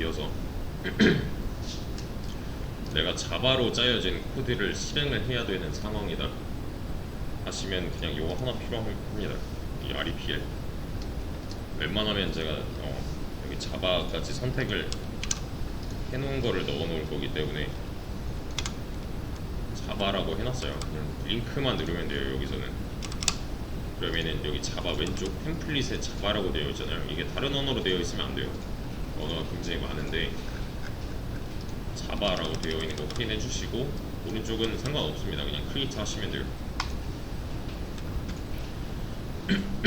이어서 내가 자바로 짜여진 코드를 실행을 해야 되는 상황이다. 하시면 그냥 이거 하나 필요합니다. 이 REPL 웬만하면 제가 어, 여기 자바까지 선택을 해놓은 거를 넣어 놓을 거기 때문에 자바라고 해놨어요. 그냥 링크만 누르면 돼요 여기서는. 그러면은 여기 자바 왼쪽 템플릿에 자바라고 되어 있잖아요. 이게 다른 언어로 되어 있으면 안 돼요 언어가 굉장히 많은데 자바라고 되어 있는 거 확인해 주시고 오른쪽은 상관없습니다. 그냥 크리에이트 하시면 돼요.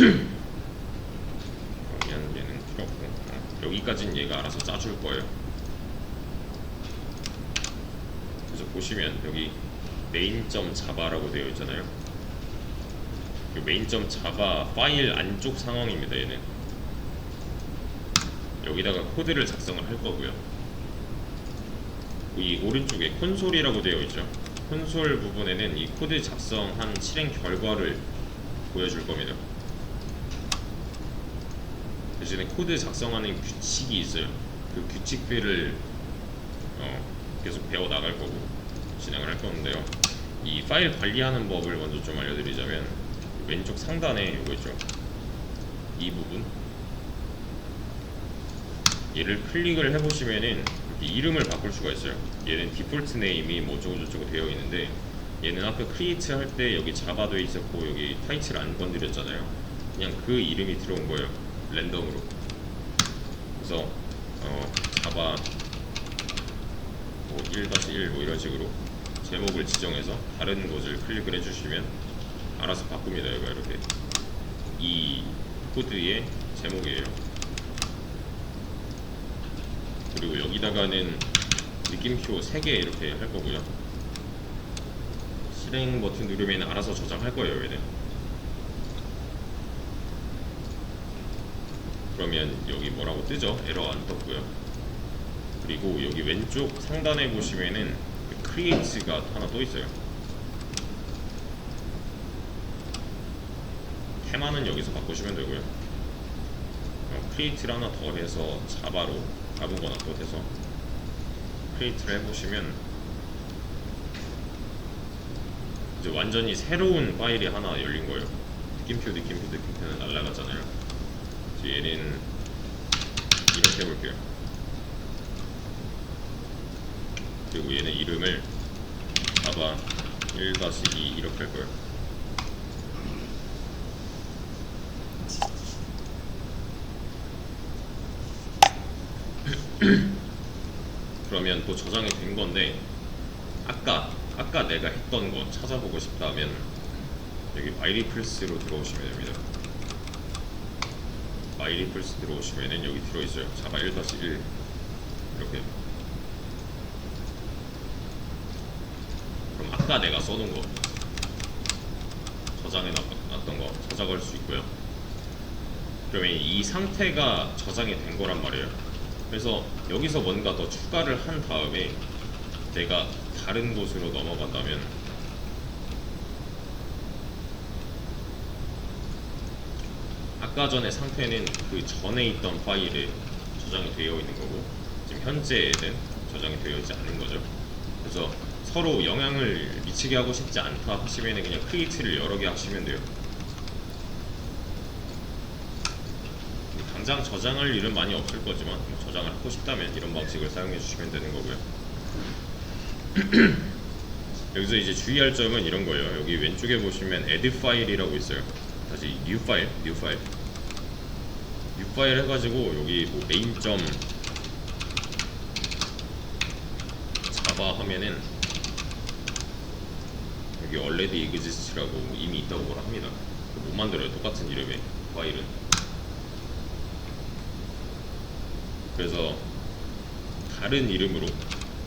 그러면 얘는 필요 없고. 어, 여기까지는 얘가 알아서 짜줄 거예요. 그래서 보시면 여기 메인.자바라고 자바라고 되어 있잖아요. 이 메인.자바 자바 파일 안쪽 상황입니다 얘는 여기다가 코드를 작성을 할 거고요. 이 오른쪽에 콘솔이라고 되어 있죠. 콘솔 부분에는 이 코드 작성한 실행 결과를 보여줄 겁니다. 대신에 코드 작성하는 규칙이 있어요. 그 규칙들을 어, 계속 배워 나갈 거고 진행을 할 건데요. 이 파일 관리하는 법을 먼저 좀 알려드리자면 왼쪽 상단에 이거 있죠. 이 부분 얘를 클릭을 해보시면은 이름을 바꿀 수가 있어요. 얘는 디폴트 네임이 뭐 어쩌고 저쩌고 되어 있는데 얘는 아까 크리에이트 할 때 여기 돼 있었고 여기 타이틀 안 건드렸잖아요. 그냥 그 이름이 들어온 거예요. 랜덤으로. 그래서 어, 자바 뭐 1-1 뭐 이런 식으로 제목을 지정해서 다른 것을 클릭을 해주시면 알아서 바꿉니다 이거 이렇게. 이 코드의 제목이에요 그리고 여기다가는 느낌표 3개 이렇게 할 거고요. 실행 버튼 누르면 알아서 저장할 거예요 얘는. 그러면 여기 뭐라고 뜨죠? 에러 안 떴고요. 그리고 여기 왼쪽 상단에 보시면은 그 크리에이트가 하나 또 있어요. 테마는 여기서 바꾸시면 되고요. 어, 크리에이트를 하나 더 해서 자바로 아무거나 또 해서. 크리에이트를 해보시면 이제 완전히 새로운 파일이 하나 열린 거예요. 느낌표 느낌표 느낌표는 날라갔잖아요. 이제 얘는 이렇게 해볼게요. 그리고 얘는 이름을 자바 1-2 이렇게 할 거예요 또 저장이 된 건데 아까 아까 내가 했던 거 찾아보고 싶다면 여기 마이리플스로 들어오시면 됩니다. 마이리플스 들어오시면은 여기 들어있어요. 자바 1-1 이렇게 그럼 아까 내가 써놓은 거 저장해 놨던 거 찾아갈 수 있고요. 그러면 이 상태가 저장이 된 거란 말이에요. 그래서 여기서 뭔가 더 추가를 한 다음에 내가 다른 곳으로 넘어간다면 아까 전에 상태는 그 전에 있던 파일에 저장이 되어 있는 거고 지금 현재에는 저장이 되어 있지 않은 거죠. 그래서 서로 영향을 미치게 하고 싶지 않다 하시면 그냥 크리에이트를 여러 개 하시면 돼요. 당장 저장할 일은 많이 없을 거지만 뭐 저장을 하고 싶다면 이런 방식을 사용해 주시면 되는 거고요. 여기서 이제 주의할 점은 이런 거예요. 여기 왼쪽에 보시면 add 파일이라고 있어요. 다시 new 파일, new 파일. new 파일 해가지고 여기 뭐 main 점 자바 하면은 여기 already exist라고 이미 있다고 합니다. 못 만들어요. 똑같은 이름의 파일은. 그래서 다른 이름으로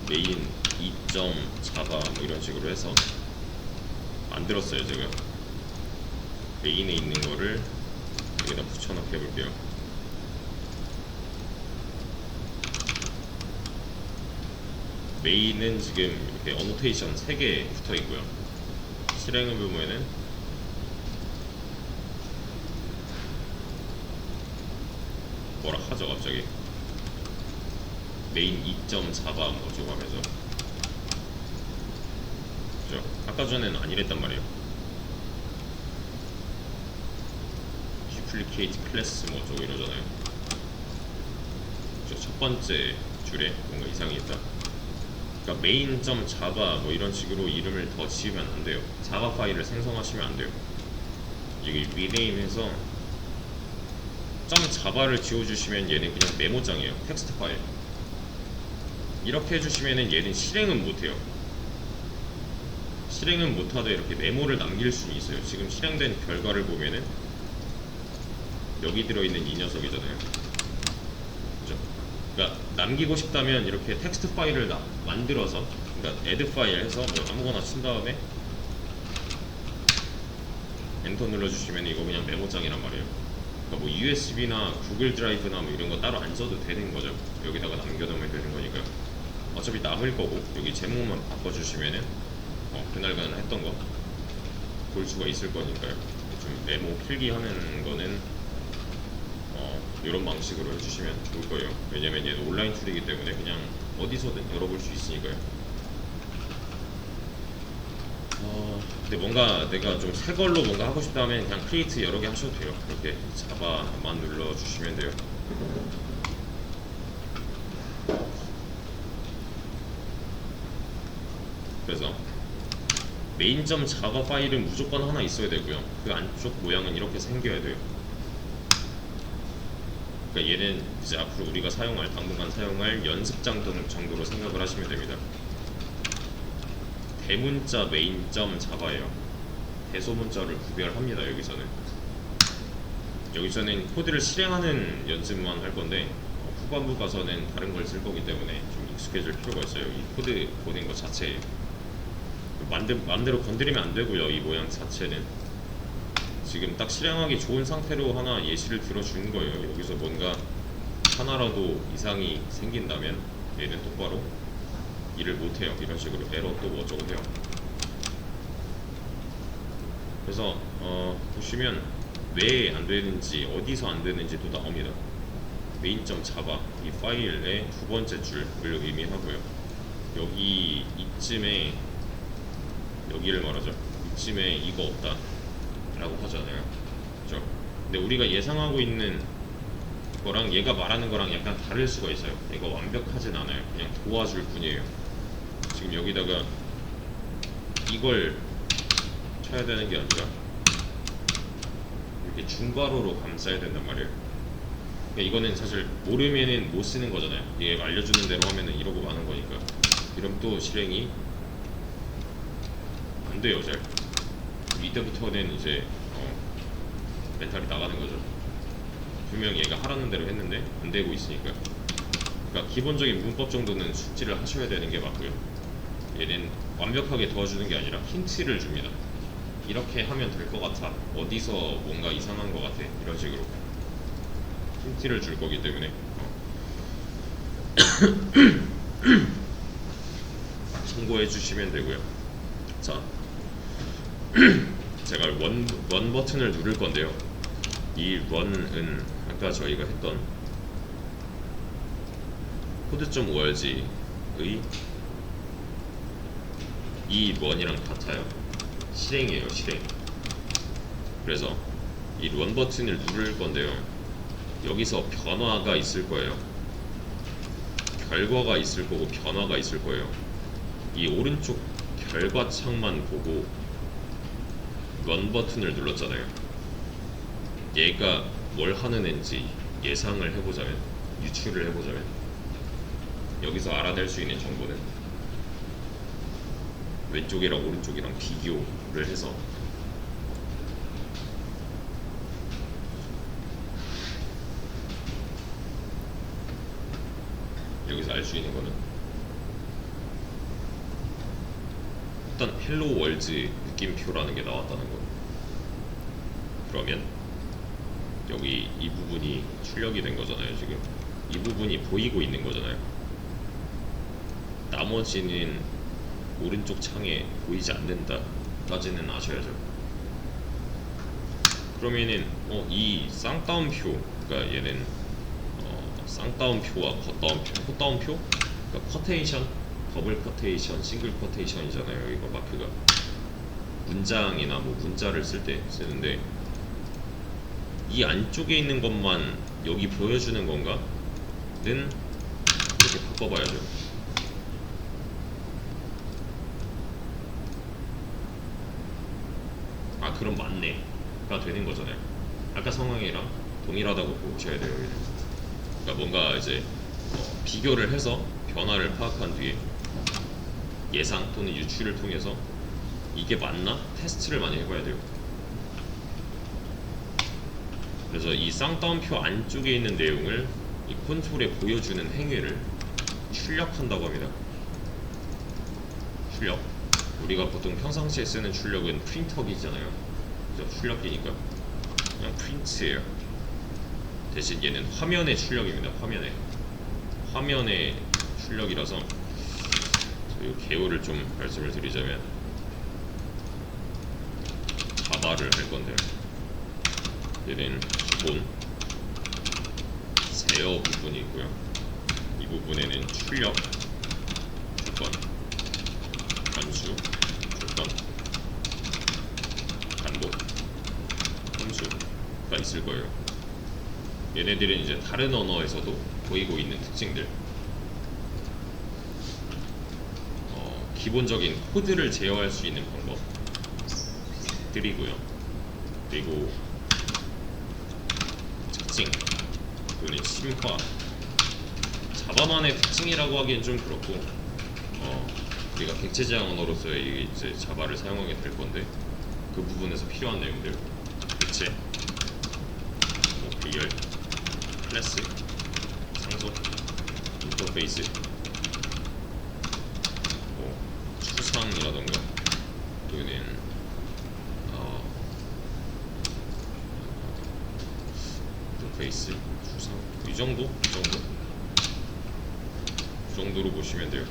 메인 2점 자바 뭐 이런 식으로 해서 만들었어요 제가. 메인에 있는 거를 여기다 붙여넣기 해볼게요. 메인은 지금 이렇게 어노테이션 3개 붙어 있고요. 실행을 보면은 뭐라 하죠 갑자기 메인 2점 자바 뭐죠 하면서 그죠? 아까 전에는 아니랬단 말이에요. 듀플리케이트 클래스 뭐 어쩌고 이러잖아요. 그죠? 첫 번째 줄에 뭔가 이상이 있다. 그러니까 메인 점 자바 뭐 이런 식으로 이름을 더 지으면 안 돼요. 자바 파일을 생성하시면 안 돼요. 여기 리네임해서 점 자바를 지워주시면 얘는 그냥 메모장이에요. 텍스트 파일. 이렇게 해주시면은 얘는 실행은 못해요. 실행은 못하되 이렇게 메모를 남길 수는 있어요. 지금 실행된 결과를 보면은 여기 들어있는 이 녀석이잖아요. 그죠? 그러니까 남기고 싶다면 이렇게 텍스트 파일을 나- 만들어서 그러니까 애드 파일 해서 뭐 아무거나 친 다음에 엔터 눌러주시면 이거 그냥 메모장이란 말이에요. 그러니까 뭐 USB나 구글 드라이브나 뭐 이런 거 따로 안 써도 되는 거죠. 여기다가 남겨놓으면 되는 거니까요. 어차피 남을 거고 여기 제목만 바꿔주시면은 어, 그날그날 했던 거 볼 수가 있을 거니까요. 좀 메모 필기하는 거는 어, 이런 방식으로 해주시면 좋을 거예요. 왜냐면 얘는 온라인 툴이기 때문에 그냥 어디서든 열어볼 수 있으니까요. 어, 근데 뭔가 내가 좀 새 걸로 뭔가 하고 싶다 하면 그냥 크리에이트 여러 개 하셔도 돼요. 이렇게 자바만 눌러주시면 돼요. 그래서 메인.점 자바 파일은 무조건 하나 있어야 되고요. 그 안쪽 모양은 이렇게 생겨야 돼요. 그러니까 얘는 이제 앞으로 우리가 사용할 당분간 사용할 연습장 등 정도로 생각을 하시면 됩니다. 대문자 메인.점 자바예요. 대소문자를 구별합니다. 여기서는 여기서는 코드를 실행하는 연습만 할 건데 어, 후반부 가서는 다른 걸 쓸 거기 때문에 좀 익숙해질 필요가 있어요. 이 코드 보낸 것 자체에 만들, 마음대로 건드리면 안 되고요. 이 모양 자체는 지금 딱 실행하기 좋은 상태로 하나 예시를 들어주는 거예요. 여기서 뭔가 하나라도 이상이 생긴다면 얘는 똑바로 일을 못해요. 이런 식으로 에러 또뭐 어쩌고 해요. 그래서 어, 보시면 왜 안 되는지 어디서 안 되는지도 나옵니다. 메인.점 자바 이 파일의 두 번째 줄을 의미하고요. 여기 이쯤에 여기를 말하죠. 이쯤에 이거 없다 라고 하잖아요. 그죠? 근데 우리가 예상하고 있는 거랑 얘가 말하는 거랑 약간 다를 수가 있어요. 이거 완벽하진 않아요. 그냥 도와줄 뿐이에요. 지금 여기다가 이걸 쳐야 되는 게 아니라 이렇게 중괄호로 감싸야 된단 말이에요. 그러니까 이거는 사실 모르면은 못 쓰는 거잖아요. 얘 알려주는 대로 하면은 이러고 마는 거니까. 이러면 또 실행이 안 돼요, 잘. 이때부터는 이제 어, 멘탈이 나가는 거죠. 분명 얘가 하라는 대로 했는데 안 되고 있으니까. 그러니까 기본적인 문법 정도는 숙지를 하셔야 되는 게 맞고요. 얘는 완벽하게 도와주는 게 아니라 힌트를 줍니다. 이렇게 하면 될 것 같아. 어디서 뭔가 이상한 것 같아. 이런 식으로 힌트를 줄 거기 때문에 어. 참고해 주시면 되고요. 자, 제가 원, 원 버튼을 누를 건데요. 이 런은 아까 저희가 했던 코드.org의 이 런이랑 같아요. 실행이에요, 실행. 그래서 이런 버튼을 누를 건데요. 여기서 변화가 있을 거예요. 결과가 있을 거고 변화가 있을 거예요. 이 오른쪽 결과 창만 보고 런 버튼을 눌렀잖아요. 얘가 뭘 하는 앤지 예상을 해보자면 유추를 해보자면 여기서 알아낼 수 있는 정보는 왼쪽이랑 오른쪽이랑 비교를 해서 여기서 알 수 있는 거는 일단 헬로 월즈 느낌표라는 게 나왔다는 거. 그러면 여기 이 부분이 출력이 된 거잖아요, 지금. 이 부분이 보이고 있는 거잖아요. 나머지는 오른쪽 창에 보이지 않는다 까지는 아셔야죠. 그러면은 어, 이 쌍따옴표, 그러니까 얘는 어, 쌍따옴표와 겉따옴표, 콧따옴표, 그러니까 커테이션, 더블 커테이션, 싱글 커테이션이잖아요. 이거 마크가 문장이나 뭐 문자를 쓸 때 쓰는데 이 안쪽에 있는 것만 여기 보여주는 건가?는 이렇게 바꿔봐야죠. 아 그럼 맞네 가 되는 거잖아요. 아까 상황이랑 동일하다고 보셔야 돼요. 그러니까 뭔가 이제 어, 비교를 해서 변화를 파악한 뒤에 예상 또는 유추를 통해서 이게 맞나 테스트를 많이 해봐야 돼요. 그래서 이 쌍따옴표 안쪽에 있는 내용을 이 콘솔에 보여주는 행위를 출력한다고 합니다. 출력. 우리가 보통 평상시에 쓰는 출력은 프린터기잖아요. 그죠? 출력기니까 그냥 프린트예요. 대신 얘는 화면의 출력입니다. 화면에 화면의 출력이라서 이 개요를 좀 말씀을 드리자면 자바를 할 건데요. 얘는 기본 제어 부분이 있고요. 이 부분에는 출력 조건 함수 조건 반복 함수가 있을 거예요. 얘네들은 이제 다른 언어에서도 보이고 있는 특징들. 어, 기본적인 코드를 제어할 수 있는 방법 들이고요. 그리고 특징. 또는 심화. 자바만의 특징이라고 하기엔 좀 그렇고 어, 우리가 객체지향 언어로서의 이제 자바를 사용하게 될 건데 그 부분에서 필요한 내용들. 객체. 뭐 배열 클래스. 상속 인터페이스 뭐 추상이라던가 또는 어, 인터페이스 추상 이 정도 이 정도 이 정도로 보시면 돼요.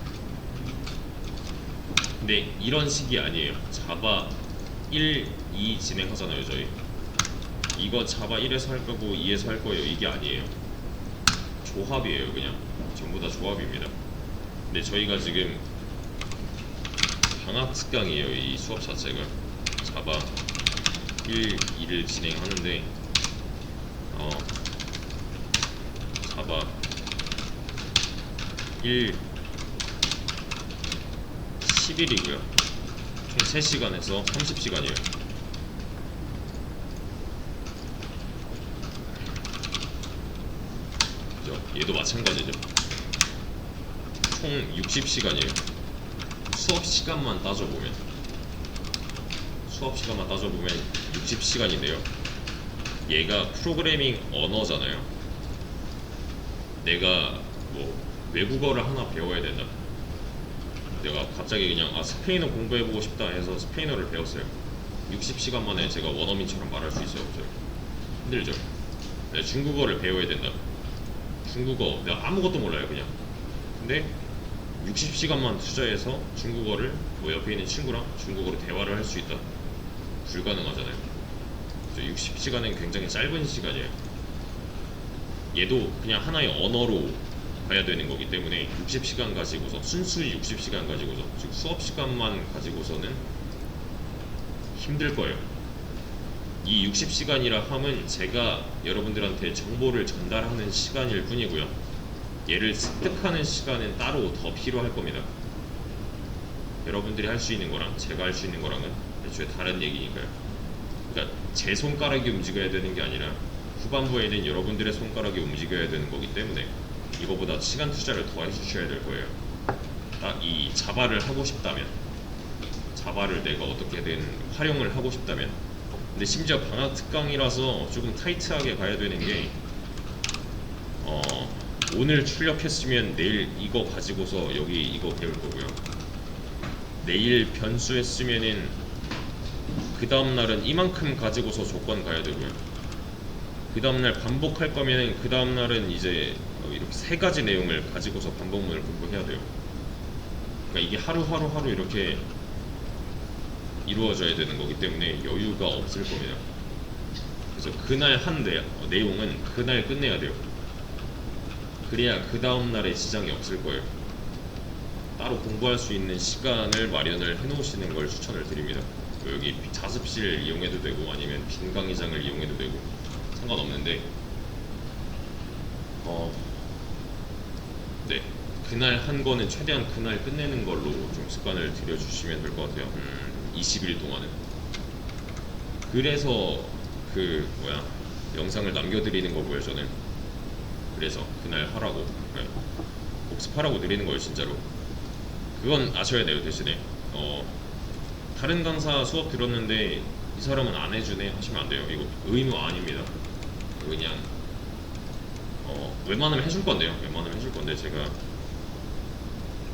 근데 이런 식이 아니에요. 자바 1, 2 진행하잖아요, 저희. 이거 자바 1에서 할 거고 2에서 할 거예요. 이게 아니에요. 조합이에요, 그냥. 전부 다 조합입니다. 근데 저희가 지금 방학 특강이에요, 이 수업 자체가. 자바 1, 2를 진행하는데 어 자바 1 10일이고요. 총 3시간에서 30시간이에요. 그죠? 얘도 마찬가지죠. 총 60시간이에요. 수업 시간만 따져보면 수업 시간만 따져보면 60시간인데요. 얘가 프로그래밍 언어잖아요. 내가 뭐 외국어를 하나 배워야 된다. 내가 갑자기 그냥 아 스페인어 공부해보고 싶다 해서 스페인어를 배웠어요. 60시간 만에 제가 원어민처럼 말할 수 있어요, 없어요? 힘들죠. 내가 중국어를 배워야 된다. 중국어 내가 아무것도 몰라요, 그냥. 근데 60시간만 투자해서 중국어를 뭐 옆에 있는 친구랑 중국어로 대화를 할 수 있다. 불가능하잖아요. 60시간은 굉장히 짧은 시간이에요. 얘도 그냥 하나의 언어로 봐야 되는 거기 때문에 60시간 가지고서 순수히 60시간 가지고서 즉 수업 시간만 가지고서는 힘들 거예요. 이 60시간이라 함은 제가 여러분들한테 정보를 전달하는 시간일 뿐이고요. 얘를 습득하는 시간은 따로 더 필요할 겁니다. 여러분들이 할 수 있는 거랑 제가 할 수 있는 거랑은 애초에 다른 얘기니까요. 그러니까 제 손가락이 움직여야 되는 게 아니라 후반부에는 여러분들의 손가락이 움직여야 되는 거기 때문에 이거보다 시간 투자를 더 해주셔야 될 거예요. 딱 이 자바를 하고 싶다면 자바를 내가 어떻게든 활용을 하고 싶다면 근데 심지어 방학 특강이라서 조금 타이트하게 가야 되는 게 어, 오늘 출력했으면 내일 이거 가지고서 여기 이거 배울 거고요. 내일 변수 했으면은 그 다음 날은 이만큼 가지고서 조건 가야 되고요. 그 다음 날 반복할 거면은 그 다음 날은 이제 어, 이렇게 세 가지 내용을 가지고서 반복문을 공부해야 돼요. 그러니까 이게 하루하루 하루 이렇게 이루어져야 되는 거기 때문에 여유가 없을 겁니다. 그래서 그날 한 내, 어, 내용은 그날 끝내야 돼요. 그래야 그 다음 날에 지장이 없을 거예요. 따로 공부할 수 있는 시간을 마련을 해놓으시는 걸 추천을 드립니다. 뭐 여기 자습실 이용해도 되고 아니면 빈 강의장을 이용해도 되고 상관없는데 어, 네 그날 한 거는 최대한 그날 끝내는 걸로 좀 습관을 들여주시면 될 것 같아요. 음, 20일 동안은. 그래서 그 뭐야 영상을 남겨드리는 거고요 저는. 그래서 그날 하라고 네. 복습하라고 드리는 거예요 진짜로. 그건 아셔야 돼요 대신에. 어 다른 강사 수업 들었는데 이 사람은 안 해주네 하시면 안 돼요. 이거 의무 아닙니다. 그냥 어 웬만하면 해줄 건데요. 웬만하면 해줄 건데 제가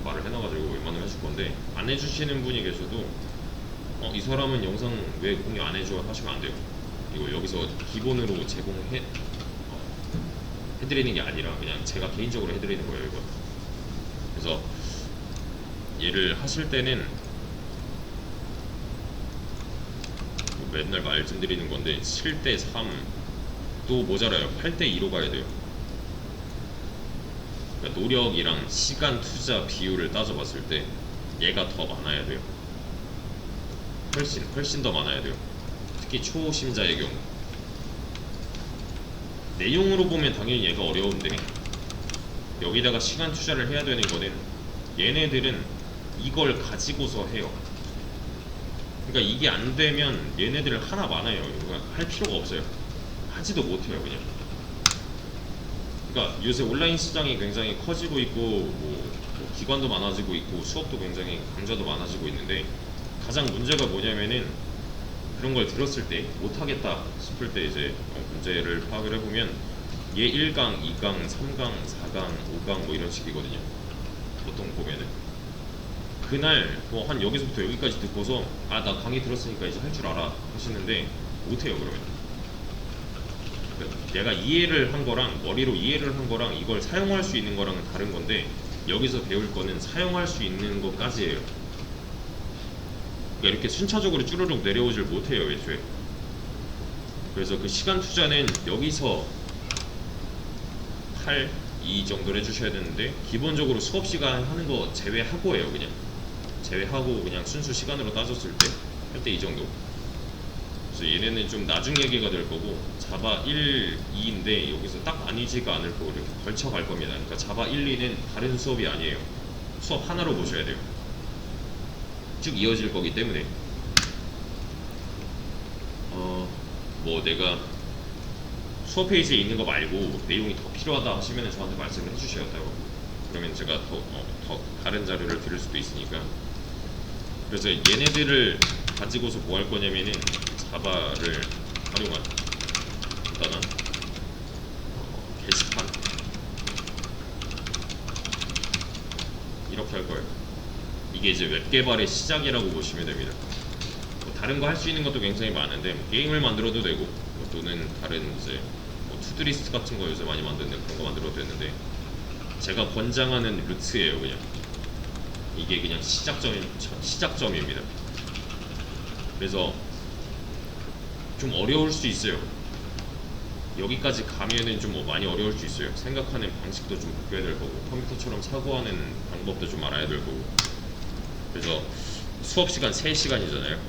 말을 해놔가지고 웬만하면 해줄 건데 안 해주시는 분이 계셔도 어, 이 사람은 영상 왜 공유 안 해줘 하시면 안 돼요. 이거 여기서 기본으로 제공해 어, 해드리는 게 아니라 그냥 제가 개인적으로 해드리는 거예요 이거. 그래서 얘를 하실 때는 맨날 말씀드리는 건데 7대 3또 모자라요. 8대 2로 가야 돼요 그러니까 노력이랑 시간 투자 비율을 따져봤을 때 얘가 더 많아야 돼요 훨씬 훨씬 더 많아야 돼요 특히 초심자의 경우 내용으로 보면 당연히 얘가 어려운데 여기다가 시간 투자를 해야 되는 거는 얘네들은 이걸 가지고서 해요. 그러니까 이게 안 되면 얘네들 하나 많아요. 할 필요가 없어요. 하지도 못해요, 그냥. 그러니까 요새 온라인 시장이 굉장히 커지고 있고 뭐, 뭐 기관도 많아지고 있고 수업도 굉장히 강좌도 많아지고 있는데 가장 문제가 뭐냐면은 그런 걸 들었을 때 못하겠다 싶을 때 이제 어, 문제를 파악을 해보면 얘 1강, 2강, 3강, 4강, 5강 뭐 이런 식이거든요. 보통 보면은 그날 뭐 한 여기서부터 여기까지 듣고서 아 나 강의 들었으니까 이제 할 줄 알아 하시는데 못해요 그러면 내가 이해를 한 거랑 머리로 이해를 한 거랑 이걸 사용할 수 있는 거랑은 다른 건데 여기서 배울 거는 사용할 수 있는 것까지예요. 그러니까 이렇게 순차적으로 쭈르륵 내려오질 못해요 애초에. 그래서 그 시간 투자는 여기서 8, 2 정도를 해주셔야 되는데 기본적으로 수업 시간 하는 거 제외하고예요 그냥. 제외하고 그냥 순수 시간으로 따졌을 때 할 때 이 정도 그래서 얘네는 좀 나중 얘기가 될 거고 자바 1, 2인데 여기서 딱 나뉘지가 않을 거고 이렇게 걸쳐 갈 겁니다 그러니까 자바 1, 2는 다른 수업이 아니에요 수업 하나로 보셔야 돼요 쭉 이어질 거기 때문에 어 뭐 내가 수업 페이지에 있는 거 말고 내용이 더 필요하다 하시면 저한테 말씀을 해주셔야 돼요. 그러면 제가 더, 어, 더 다른 자료를 드릴 수도 있으니까. 그래서 얘네들을 가지고서 뭐 할 거냐면은 자바를 활용한 간단한 어, 게시판 이렇게 할 거예요. 이게 이제 웹 개발의 시작이라고 보시면 됩니다. 뭐 다른 거 할 수 있는 것도 굉장히 많은데 뭐 게임을 만들어도 되고 뭐 또는 다른 이제 뭐 투두리스트 같은 거 요새 많이 만드는 그런 거 만들어도 되는데 제가 권장하는 루트예요 그냥 이게 그냥 시작점 시작점입니다. 그래서 좀 어려울 수 있어요. 여기까지 가면은 좀뭐 많이 어려울 수 있어요. 생각하는 방식도 좀 바뀌어야 될 거고 컴퓨터처럼 사고하는 방법도 좀 알아야 될 거고 그래서 수업 시간 3시간이잖아요.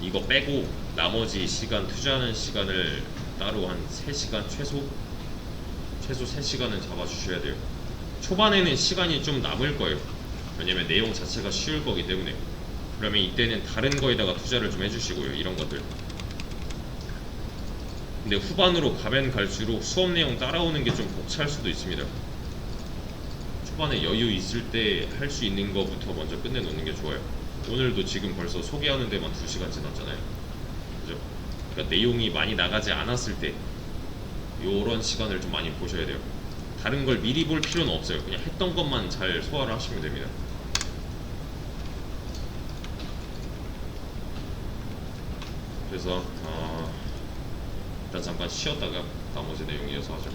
이거 빼고 나머지 시간 투자하는 시간을 따로 한 3시간 최소 최소 3시간은 잡아 주셔야 돼요. 초반에는 시간이 좀 남을 거예요. 왜냐면 내용 자체가 쉬울 거기 때문에. 그러면 이때는 다른 거에다가 투자를 좀 해주시고요. 이런 것들. 근데 후반으로 가면 갈수록 수업 내용 따라오는 게 좀 벅찰 수도 있습니다. 초반에 여유 있을 때 할 수 있는 거부터 먼저 끝내놓는 게 좋아요. 오늘도 지금 벌써 소개하는 데만 2시간 지났잖아요. 그죠? 그러니까 내용이 많이 나가지 않았을 때 요런 시간을 좀 많이 보셔야 돼요. 다른 걸 미리 볼 필요는 없어요. 그냥 했던 것만 잘 소화를 하시면 됩니다. 그래서 어, 일단 잠깐 쉬었다가 나머지 내용 이어서 하죠.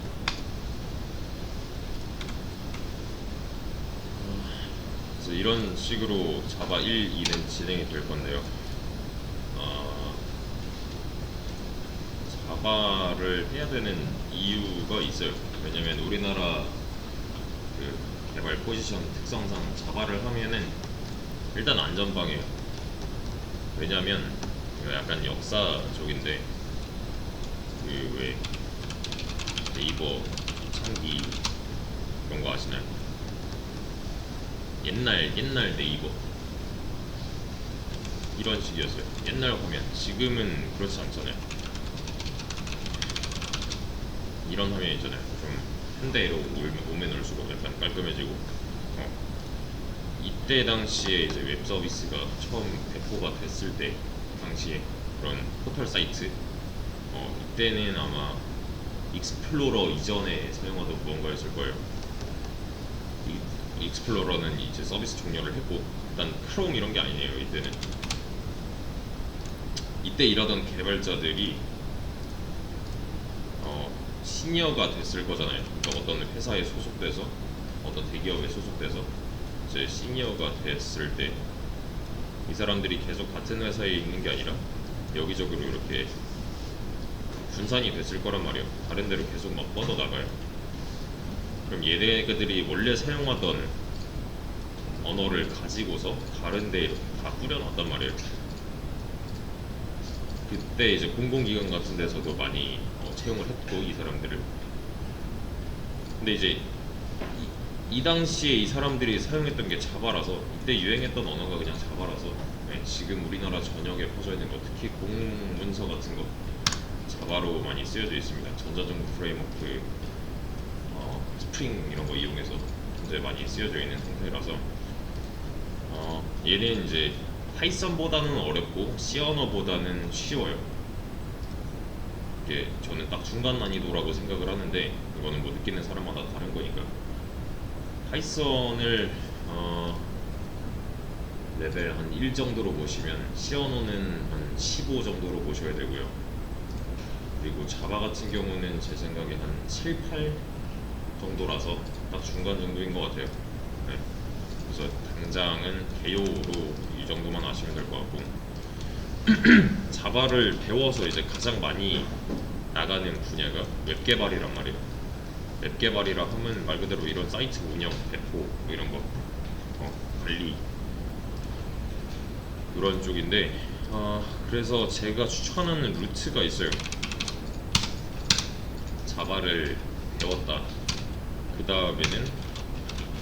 그래서 이런 식으로 자바 1, 2는 진행이 될 건데요. 어, 자바를 해야 되는 이유가 있어요. 왜냐면 우리나라 개발 포지션 특성상 자바를 하면은 일단 안전방이에요. 왜냐면 약간 역사 쪽인데 그왜 네이버 창기 그런 거 아시나요? 옛날 옛날 네이버 이런 식이었어요. 옛날 화면 지금은 그렇지 않잖아요. 이런 화면이 있잖아요. 좀 현대로 오면 올수록 약간 깔끔해지고 어. 이때 당시에 이제 웹 서비스가 처음 배포가 됐을 때 당시에 그런 포털 사이트 어, 이때는 아마 익스플로러 이전에 사용하던 무언가였을 거예요. 이, 익스플로러는 이제 서비스 종료를 했고 일단 크롬 이런 게 아니에요 이때는 이때 일하던 개발자들이 어, 시니어가 됐을 거잖아요. 그러니까 어떤 회사에 소속돼서 어떤 대기업에 소속돼서 이제 시니어가 됐을 때 이 사람들이 계속 같은 회사에 있는 게 아니라 여기저기로 이렇게 분산이 됐을 거란 말이에요. 다른 데로 계속 막 뻗어 나가요. 그럼 얘네들이 원래 사용하던 언어를 가지고서 다른 데 이렇게 다 뿌려놨단 말이에요. 그때 이제 공공기관 같은 데서도 많이 어, 채용을 했고 이 사람들을 근데 이제 이, 이 당시에 이 사람들이 사용했던 게 자바라서 이때 유행했던 언어가 그냥 자바라서 네, 지금 우리나라 전역에 퍼져 있는 거 특히 공문서 같은 거 자바로 많이 쓰여져 있습니다 전자정부 프레임워크 어, 스프링 이런 거 이용해서 현재 많이 쓰여져 있는 상태라서 어, 얘는 이제 파이썬보다는 어렵고 C 언어보다는 쉬워요. 이게 저는 딱 중간 난이도라고 생각을 하는데 이거는 뭐 느끼는 사람마다 다른 거니까. 파이썬을 어, 레벨 한 1 정도로 보시면 언어는 한 15 정도로 보셔야 되고요. 그리고 자바 같은 경우는 제 생각에 한 7, 8 정도라서 딱 중간 정도인 것 같아요. 네. 그래서 당장은 개요로 이 정도만 아시면 될 것 같고 자바를 배워서 이제 가장 많이 나가는 분야가 웹 개발이란 말이에요. 웹 개발이라 하면 말 그대로 이런 사이트 운영, 배포 뭐 이런 거 어, 관리 이런 쪽인데 어, 그래서 제가 추천하는 루트가 있어요. 자바를 배웠다. 그 다음에는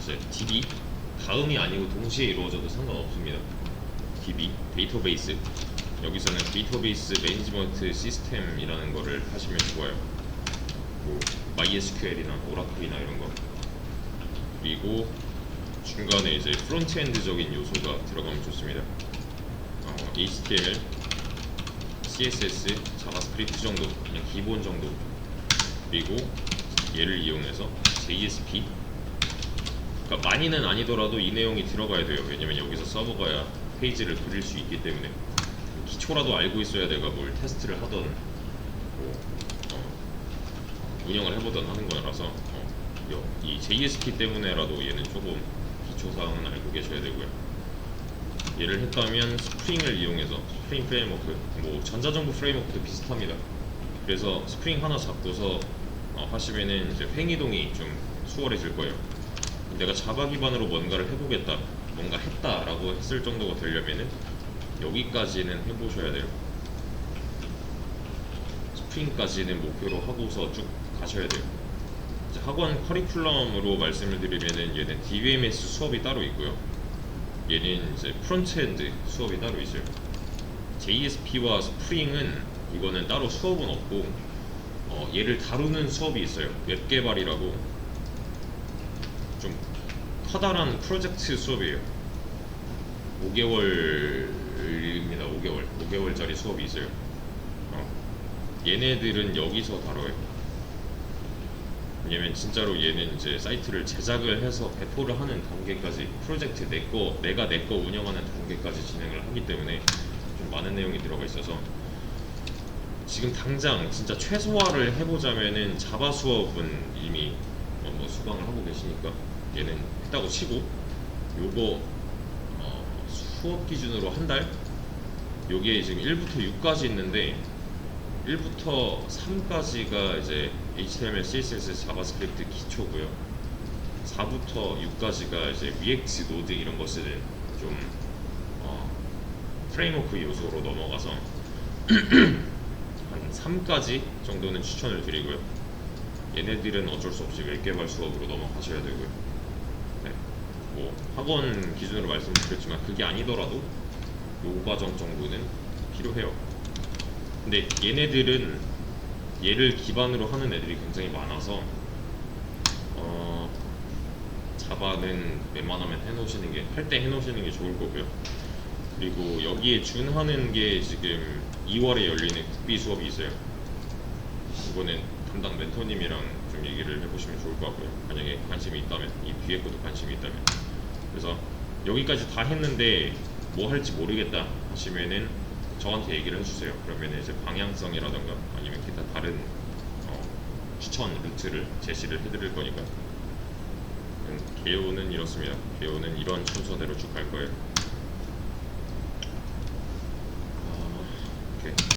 이제 DB 다음이 아니고 동시에 이루어져도 상관없습니다. DB 데이터베이스 여기서는 데이터베이스 매니지먼트 시스템이라는 거를 하시면 좋아요. 뭐 MySQL이나 오라클이나 이런 거 그리고 중간에 이제 프론트엔드적인 요소가 들어가면 좋습니다. 어, HTML, CSS, 자바스크립트 정도 그냥 기본 정도 그리고 얘를 이용해서 JSP 그러니까 많이는 아니더라도 이 내용이 들어가야 돼요. 왜냐면 여기서 서버가 페이지를 그릴 수 있기 때문에 기초라도 알고 있어야 내가 뭘 테스트를 하던 운영을 해보던 하는 거라서 어, 요- 이 JSP 때문에라도 얘는 조금 기초 사항은 알고 계셔야 되고요. 얘를 했다면 스프링을 이용해서 스프링 프레임워크, 뭐 전자정부 프레임워크도 비슷합니다. 그래서 스프링 하나 잡고서 어, 하시면은 이제 횡이동이 좀 수월해질 거예요. 내가 자바 기반으로 뭔가를 해보겠다, 뭔가 했다라고 했을 정도가 되려면은 여기까지는 해보셔야 돼요. 스프링까지는 목표로 하고서 쭉 가셔야 돼요. 이제 학원 커리큘럼으로 말씀을 드리면은 얘는 DBMS 수업이 따로 있고요. 얘는 이제 프론트엔드 수업이 따로 있어요. JSP와 스프링은 이거는 따로 수업은 없고 어, 얘를 다루는 수업이 있어요. 웹 개발이라고 좀 커다란 프로젝트 수업이에요. 5개월입니다. 5개월. 5개월짜리 수업이 있어요. 어, 얘네들은 여기서 다뤄요. 왜냐면 진짜로 얘는 이제 사이트를 제작을 해서 배포를 하는 단계까지 프로젝트 내거 내가 내 거 운영하는 단계까지 진행을 하기 때문에 좀 많은 내용이 들어가 있어서 지금 당장 진짜 최소화를 해보자면은 자바 수업은 이미 어, 뭐 수강을 하고 계시니까 얘는 했다고 치고 요거 어, 수업 기준으로 한 달? 요게 지금 1부터 6까지 있는데 1부터 3까지가 이제 HTML, CSS, 자바스크립트 기초고요. 4부터 6까지가 이제 React 노드 이런 거 쓰는 좀 어, 프레임워크 요소로 넘어가서 한 3까지 정도는 추천을 드리고요. 얘네들은 어쩔 수 없이 웹 개발 수업으로 넘어가셔야 되고요. 네. 뭐 학원 기준으로 말씀드렸지만 그게 아니더라도 요 과정 정도는 필요해요. 근데 얘네들은 얘를 기반으로 하는 애들이 굉장히 많아서 어, 자바는 웬만하면 해놓으시는 게 할 때 해놓으시는 게 좋을 거고요. 그리고 여기에 준하는 게 지금 2월에 열리는 국비 수업이 있어요. 이거는 담당 멘토님이랑 좀 얘기를 해보시면 좋을 것 같고요. 만약에 관심이 있다면 이 뒤에 것도 관심이 있다면 그래서 여기까지 다 했는데 뭐 할지 모르겠다 하시면은 저한테 얘기를 해주세요. 그러면 이제 방향성이라던가 아니면 기타 다른 어, 추천 루트를 제시를 해드릴 거니까 음, 개요는 이렇습니다. 개요는 이런 순서대로 쭉 갈 거예요. 아, 어, 이렇게